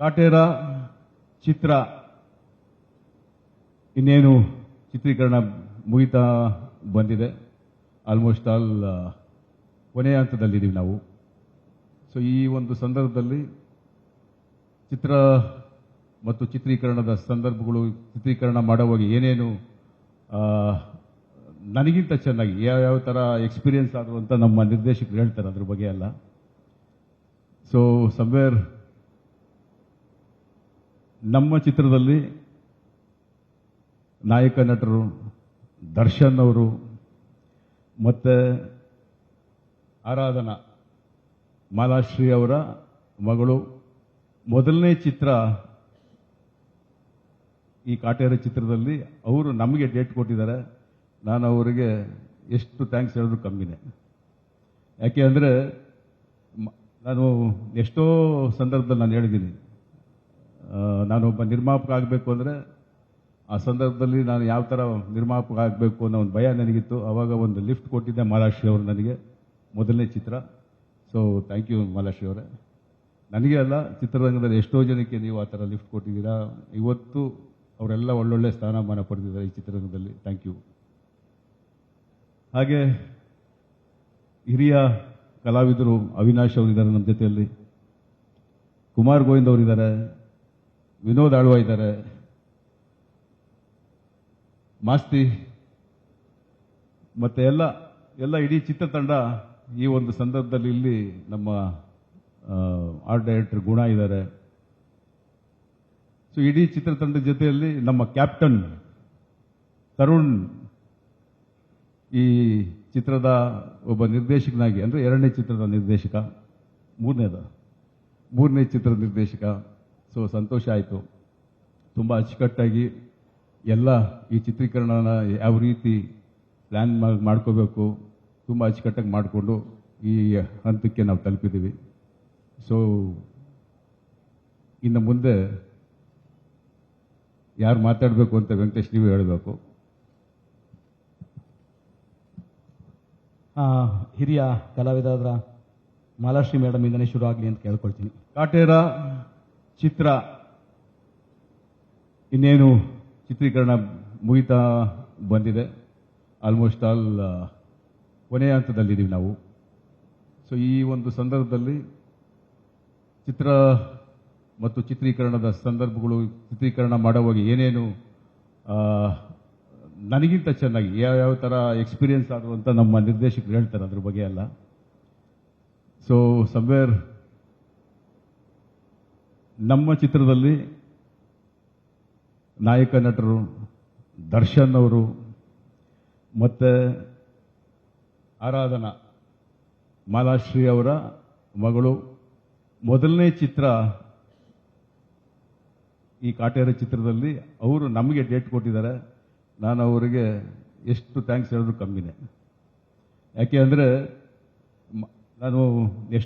ಕಾಟೇರ ಚಿತ್ರ. ಇನ್ನೇನು ಚಿತ್ರೀಕರಣ ಮುಗಿತಾ ಬಂದಿದೆ. ಆಲ್ಮೋಸ್ಟ್ ಆಲ್ ಕೊನೆಯ ಹಂತದಲ್ಲಿದ್ದೀವಿ ನಾವು. ಸೊ ಈ ಒಂದು ಸಂದರ್ಭದಲ್ಲಿ ಚಿತ್ರ ಮತ್ತು ಚಿತ್ರೀಕರಣದ ಸಂದರ್ಭಗಳು ಚಿತ್ರೀಕರಣ ಮಾಡುವಾಗ ಏನೇನು ನನಗಿಂತ ಚೆನ್ನಾಗಿ ಯಾವ್ಯಾವ ಥರ ಎಕ್ಸ್ಪೀರಿಯನ್ಸ್ ಆದರು ಅಂತ ನಮ್ಮ ನಿರ್ದೇಶಕರು ಹೇಳ್ತಾರೆ ಅದ್ರ ಬಗ್ಗೆ ಎಲ್ಲ ಸೊ ಸಮ್ವೇರ್ ನಮ್ಮ ಚಿತ್ರದಲ್ಲಿ ನಾಯಕ ನಟರು ದರ್ಶನ್ ಅವರು ಮತ್ತು ಆರಾಧನಾ ಮಾಲಾಶ್ರೀ ಅವರ ಮಗಳು. ಮೊದಲನೇ ಚಿತ್ರ ಈ ಕಾಟೇರ ಚಿತ್ರದಲ್ಲಿ ಅವರು ನಮಗೆ ಡೇಟ್ ಕೊಟ್ಟಿದ್ದಾರೆ. ನಾನು ಅವರಿಗೆ ಎಷ್ಟು ಥ್ಯಾಂಕ್ಸ್ ಹೇಳಿದ್ರು ಕಮ್ಮಿನೇ. ಯಾಕೆ ಅಂದರೆ ನಾನು ಎಷ್ಟೋ ಸಂದರ್ಭದಲ್ಲಿ ನಾನು ಹೇಳಿದ್ದೀನಿ. ನಾನೊಬ್ಬ ನಿರ್ಮಾಪಕ ಆಗಬೇಕು ಅಂದರೆ ಆ ಸಂದರ್ಭದಲ್ಲಿ ನಾನು ಯಾವ ಥರ ನಿರ್ಮಾಪಕ ಆಗಬೇಕು ಅನ್ನೋ ಒಂದು ಭಯ ನನಗಿತ್ತು. ಆವಾಗ ಒಂದು ಲಿಫ್ಟ್ ಕೊಟ್ಟಿದ್ದೆ ಮಾಲಾಶ್ರೀ ಅವರು ನನಗೆ, ಮೊದಲನೇ ಚಿತ್ರ. ಸೊ ಥ್ಯಾಂಕ್ ಯು ಮಾಲಾಶ್ರೀ ಅವರೇ. ನನಗೆ ಅಲ್ಲ, ಚಿತ್ರರಂಗದಲ್ಲಿ ಎಷ್ಟೋ ಜನಕ್ಕೆ ನೀವು ಆ ಥರ ಲಿಫ್ಟ್ ಕೊಟ್ಟಿದ್ದೀರಾ. ಇವತ್ತು ಅವರೆಲ್ಲ ಒಳ್ಳೊಳ್ಳೆ ಸ್ಥಾನಮಾನ ಪಡೆದಿದ್ದಾರೆ ಈ ಚಿತ್ರರಂಗದಲ್ಲಿ. ಥ್ಯಾಂಕ್ ಯು ಹಾಗೆ, ಹಿರಿಯ ಕಲಾವಿದರು ಅವಿನಾಶ್ ಅವರಿದ್ದಾರೆ ನಮ್ಮ ಜೊತೆಯಲ್ಲಿ. ಕುಮಾರ್ ಗೋವಿಂದ್ ಅವರಿದ್ದಾರೆ. ವಿನೋದ್ ಆಳ್ವ ಇದ್ದಾರೆ. ಮಾಸ್ತಿ ಮತ್ತೆ ಎಲ್ಲ ಎಲ್ಲ ಇಡೀ ಚಿತ್ರತಂಡ ಈ ಒಂದು ಸಂದರ್ಭದಲ್ಲಿ ಇಲ್ಲಿ ನಮ್ಮ ಆರ್ಟ್ ಡೈರೆಕ್ಟರ್ ಗುಣ ಇದ್ದಾರೆ. ಸೊ ಇಡೀ ಚಿತ್ರತಂಡದ ಜೊತೆಯಲ್ಲಿ ನಮ್ಮ ಕ್ಯಾಪ್ಟನ್ ತರುಣ್ ಈ ಚಿತ್ರದ ಒಬ್ಬ ನಿರ್ದೇಶಕನಾಗಿ, ಅಂದರೆ ಎರಡನೇ ಚಿತ್ರದ ನಿರ್ದೇಶಕ, ಮೂರನೇದ, ಮೂರನೇ ಚಿತ್ರದ ನಿರ್ದೇಶಕ. ಸೊ ಸಂತೋಷ ಆಯಿತು. ತುಂಬ ಅಚ್ಚುಕಟ್ಟಾಗಿ ಎಲ್ಲ ಈ ಚಿತ್ರೀಕರಣನ ಯಾವ ರೀತಿ ಪ್ಲ್ಯಾನ್ ಮಾಡ್ಕೋಬೇಕು ತುಂಬ ಅಚ್ಚುಕಟ್ಟಾಗಿ ಮಾಡಿಕೊಂಡು ಈ ಹಂತಕ್ಕೆ ನಾವು ತಲುಪಿದ್ದೀವಿ. ಸೊ ಇನ್ನು ಮುಂದೆ ಯಾರು ಮಾತಾಡಬೇಕು ಅಂತ ವೆಂಕಟೇಶ್ ನೀವು ಹೇಳಬೇಕು. ಹಿರಿಯ ಕಲಾವಿದರಾದ ಮಾಲಾಶ್ರೀ ಮೇಡಮ್ ಇಂದನೇ ಶುರು ಆಗಲಿ ಅಂತ ಕೇಳ್ಕೊಳ್ತೀನಿ. ಕಾಟೇರ ಚಿತ್ರ. ಇನ್ನೇನು ಚಿತ್ರೀಕರಣ ಮುಗಿತಾ ಬಂದಿದೆ. ಆಲ್ಮೋಸ್ಟ್ ಆಲ್ ಕೊನೆಯ ಹಂತದಲ್ಲಿದ್ದೀವಿ ನಾವು. ಸೊ ಈ ಒಂದು ಸಂದರ್ಭದಲ್ಲಿ ಚಿತ್ರ ಮತ್ತು ಚಿತ್ರೀಕರಣದ ಸಂದರ್ಭಗಳು ಚಿತ್ರೀಕರಣ ಮಾಡುವಾಗ ಏನೇನು ನನಗಿಂತ ಚೆನ್ನಾಗಿ ಯಾವ್ಯಾವ ಥರ ಎಕ್ಸ್ಪೀರಿಯನ್ಸ್ ಆದರು ಅಂತ ನಮ್ಮ ನಿರ್ದೇಶಕರು ಹೇಳ್ತಾರೆ ಅದ್ರ ಬಗ್ಗೆ ಎಲ್ಲ ಸೊ ಸಮ್ವೇರ್ ನಮ್ಮ ಚಿತ್ರದಲ್ಲಿ ನಾಯಕ ನಟರು ದರ್ಶನ್ ಅವರು ಮತ್ತು ಆರಾಧನಾ ಮಾಲಾಶ್ರೀ ಅವರ ಮಗಳು. ಮೊದಲನೇ ಚಿತ್ರ ಈ ಕಾಟೇರ ಚಿತ್ರದಲ್ಲಿ ಅವರು ನಮಗೆ ಡೇಟ್ ಕೊಟ್ಟಿದ್ದಾರೆ. ನಾನು ಅವರಿಗೆ ಎಷ್ಟು ಥ್ಯಾಂಕ್ಸ್ ಹೇಳಿದ್ರು ಕಮ್ಮಿನೇ. ಯಾಕೆ ಅಂದರೆ ನಾನು